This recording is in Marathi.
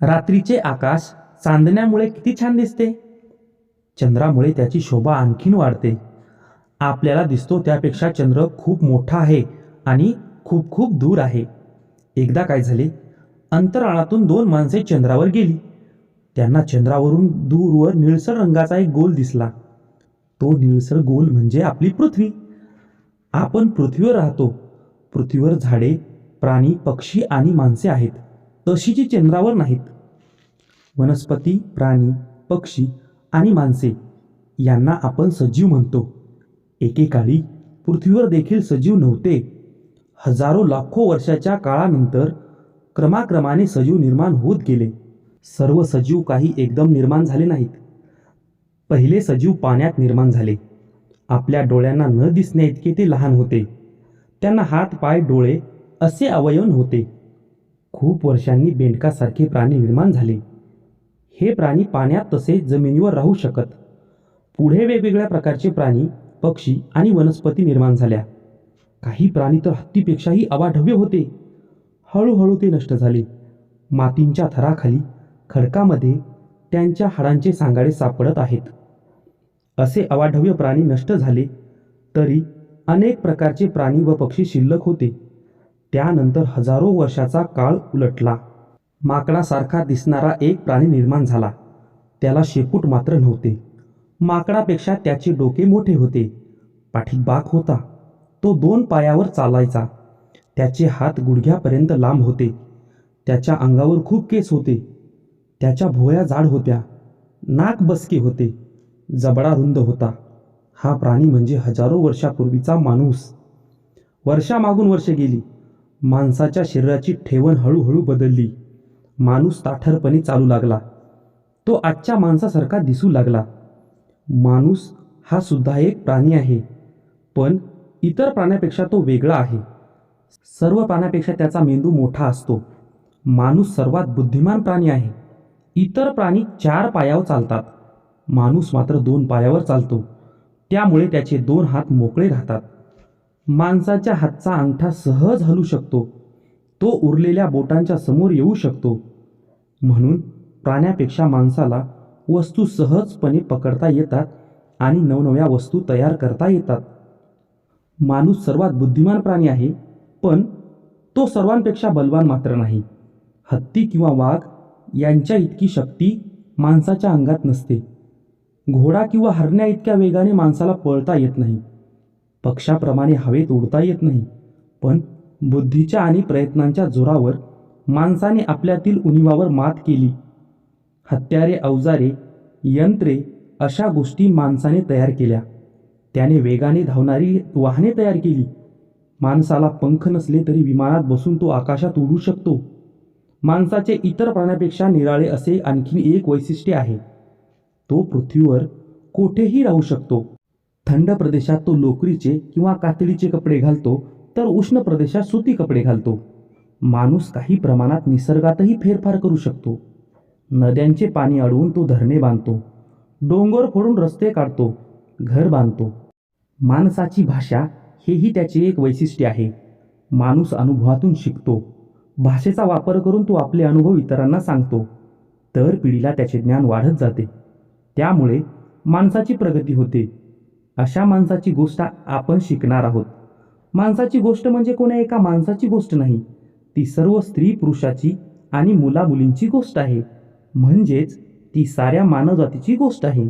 रात्रीचे आकाश चांदण्यामुळे किती छान दिसते. चंद्रामुळे त्याची शोभा आणखीन वाढते. आपल्याला दिसतो त्यापेक्षा चंद्र खूप मोठा आहे आणि खूप खूप दूर आहे. एकदा काय झाले? अंतराळातून दोन माणसे चंद्रावर गेली. त्यांना चंद्रावरून दूरवर निळसर रंगाचा एक गोल दिसला. तो निळसर गोल म्हणजे आपली पृथ्वी. आपण पृथ्वीवर राहतो. पृथ्वीवर झाडे प्राणी पक्षी आणि माणसे आहेत. तशी जी चंद्रावर नाहीत. वनस्पती प्राणी पक्षी आणि माणसे यांना आपण सजीव म्हणतो. एकेकाळी पृथ्वीवर देखील सजीव नव्हते. हजारो लाखो वर्षाच्या काळानंतर क्रमाक्रमाने सजीव निर्माण होत गेले. सर्व सजीव काही एकदम निर्माण झाले नाहीत. पहिले सजीव पाण्यात निर्माण झाले. आपल्या डोळ्यांना न दिसण्या इतके ते लहान होते. त्यांना हात पाय डोळे असे अवयव नव्हते. खूप वर्षांनी बेंडकासारखे प्राणी निर्माण झाले. हे प्राणी पाण्यात तसेच जमिनीवर राहू शकत. पुढे वेगवेगळ्या प्रकारचे प्राणी पक्षी आणि वनस्पती निर्माण झाल्या. काही प्राणी तर हत्तीपेक्षाही अवाढव्य होते. हळूहळू ते नष्ट झाले. मातींच्या थराखाली खडकामध्ये त्यांच्या हाडांचे सांगाडे सापडत आहेत. असे अवाढव्य प्राणी नष्ट झाले तरी अनेक प्रकारचे प्राणी व पक्षी शिल्लक होते. त्यानंतर हजारो वर्षाचा काळ उलटला. माकडासारखा दिसणारा एक प्राणी निर्माण झाला. त्याला शेपूट मात्र नव्हते. माकडापेक्षा त्याचे डोके मोठे होते. पाठीबाक होता. तो दोन पायावर चालायचा. त्याचे हात गुडघ्यापर्यंत लांब होते. त्याच्या अंगावर खूप केस होते. त्याच्या भोया जाड होत्या. नाक बसके होते. जबडा रुंद होता. हा प्राणी म्हणजे हजारो वर्षापूर्वीचा माणूस. वर्षामागून वर्षे गेली. माणसाच्या शरीराची ठेवण हळूहळू बदलली. माणूस ताठरपणे चालू लागला. तो आजच्या माणसासारखा दिसू लागला. माणूस हा सुद्धा एक प्राणी आहे. पण इतर प्राण्यापेक्षा तो वेगळा आहे. सर्व प्राण्यापेक्षा त्याचा मेंदू मोठा असतो. माणूस सर्वात बुद्धिमान प्राणी आहे. इतर प्राणी चार पायावर चालतात. माणूस मात्र दोन पायावर चालतो. त्यामुळे त्याचे दोन हात मोकळे राहतात. माणसाच्या हातचा अंगठा सहज हलू शकतो. तो उरलेल्या बोटांच्या समोर येऊ शकतो. म्हणून प्राण्यापेक्षा माणसाला वस्तू सहजपणे पकडता येतात आणि नवनव्या वस्तू तयार करता येतात. माणूस सर्वात बुद्धिमान प्राणी आहे पण तो सर्वांपेक्षा बलवान मात्र नाही. हत्ती किंवा वाघ यांच्या इतकी शक्ती माणसाच्या अंगात नसते. घोडा किंवा हरण्या इतक्या वेगाने माणसाला पळता येत नाही. पक्षाप्रमाणे हवेत उडता येत नाही. पण बुद्धीच्या आणि प्रयत्नांच्या जोरावर माणसाने आपल्यातील उणिवावर मात केली. हत्यारे अवजारे यंत्रे अशा गोष्टी माणसाने तयार केल्या. त्याने वेगाने धावणारी वाहने तयार केली. माणसाला पंख नसले तरी विमानात बसून तो आकाशात उडू शकतो. माणसाचे इतर प्राण्यापेक्षा निराळे असे आणखी एक वैशिष्ट्य आहे. तो पृथ्वीवर कोठेही राहू शकतो. थंड प्रदेशात तो लोकरीचे किंवा कातडीचे कपडे घालतो तर उष्ण प्रदेशात सुती कपडे घालतो. माणूस काही प्रमाणात निसर्गातही फेरफार करू शकतो. नद्यांचे पाणी अडवून तो धरणे बांधतो. डोंगर फोडून रस्ते काढतो. घर बांधतो. माणसाची भाषा हेही त्याचे एक वैशिष्ट्य आहे. माणूस अनुभवातून शिकतो. भाषेचा वापर करून तो आपले अनुभव इतरांना सांगतो. तर पिढीला त्याचे ज्ञान वाढत जाते. त्यामुळे माणसाची प्रगती होते. अशा माणसाची गोष्ट आपण शिकणार आहोत. माणसाची गोष्ट म्हणजे कोणा एका माणसाची गोष्ट नाही. ती सर्व स्त्री पुरुषाची आणि मुलामुलींची गोष्ट आहे. म्हणजेच ती साऱ्या मानवजातीची गोष्ट आहे.